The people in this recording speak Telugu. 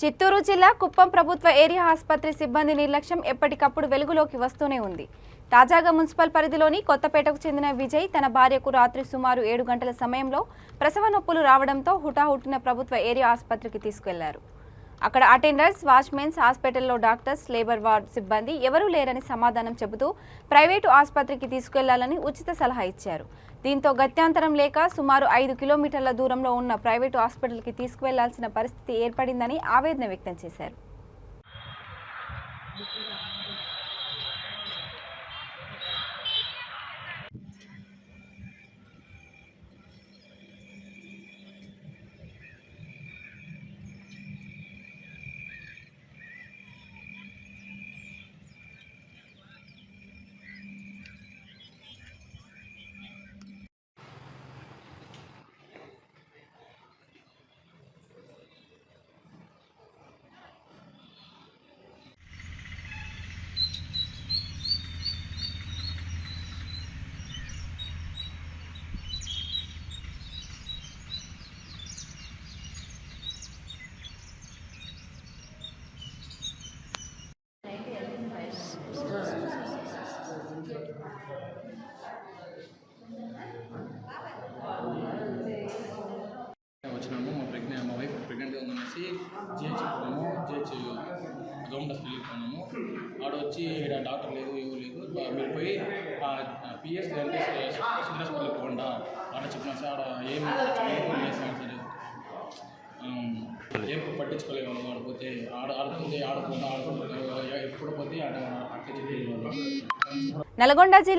చిత్తూరు జిల్లా కుప్పం ప్రభుత్వ ఏరియా ఆసుపత్రి సిబ్బంది నిర్లక్ష్యం ఎప్పటికప్పుడు వెలుగులోకి వస్తూనే ఉంది. తాజాగా మున్సిపల్ పరిధిలోని కొత్తపేటకు చెందిన విజయ్ తన భార్యకు రాత్రి సుమారు ఏడు గంటల సమయంలో ప్రసవ నొప్పులు రావడంతో హుటాహుటిన ప్రభుత్వ ఏరియా ఆసుపత్రికి తీసుకెళ్ళారు. అక్కడ అటెండర్స్ వాచ్మెన్స్ హాస్పిటల్లో డాక్టర్స్ లేబర్ వార్డ్ సిబ్బంది ఎవరూ లేరని సమాధానం చెబుతూ ప్రైవేటు ఆసుపత్రికి తీసుకెళ్ళాలని ఉచిత సలహా ఇచ్చారు. దీంతో గత్యంతరం లేక సుమారు ఐదు కిలోమీటర్ల దూరంలో ఉన్న ప్రైవేటు హాస్పిటల్కి తీసుకువెళ్ళాల్సిన పరిస్థితి ఏర్పడిందని ఆవేదన వ్యక్తం చేశారు. వచ్చినాము మా ప్రెగ్నెంట్ మా వైఫ్ ప్రెగ్నెంట్గా ఉందనేసి జిహెచ్ పోయాము జిహెచ్ గవర్నమెంట్ హాస్పిటల్కి పోయినాము ఆడ వచ్చి ఈడ డాక్టర్ లేదు ఏమో లేదు. మీరు పోయి పిఎస్ అంటే సివిల్ హాస్పిటల్కి పోండా. ఆడ చెప్పినా సార్ ఆడ ఏం ఏం సార్ సరే. ఏం పట్టించుకోలేము ఆడపోతే ఆడ ఆడుతుంది ఆడుకుంటా ఆడుకుంటుంది ఎప్పుడు పోతే ఆడ అట్లా చెప్పి నల్గొండ జిల్లా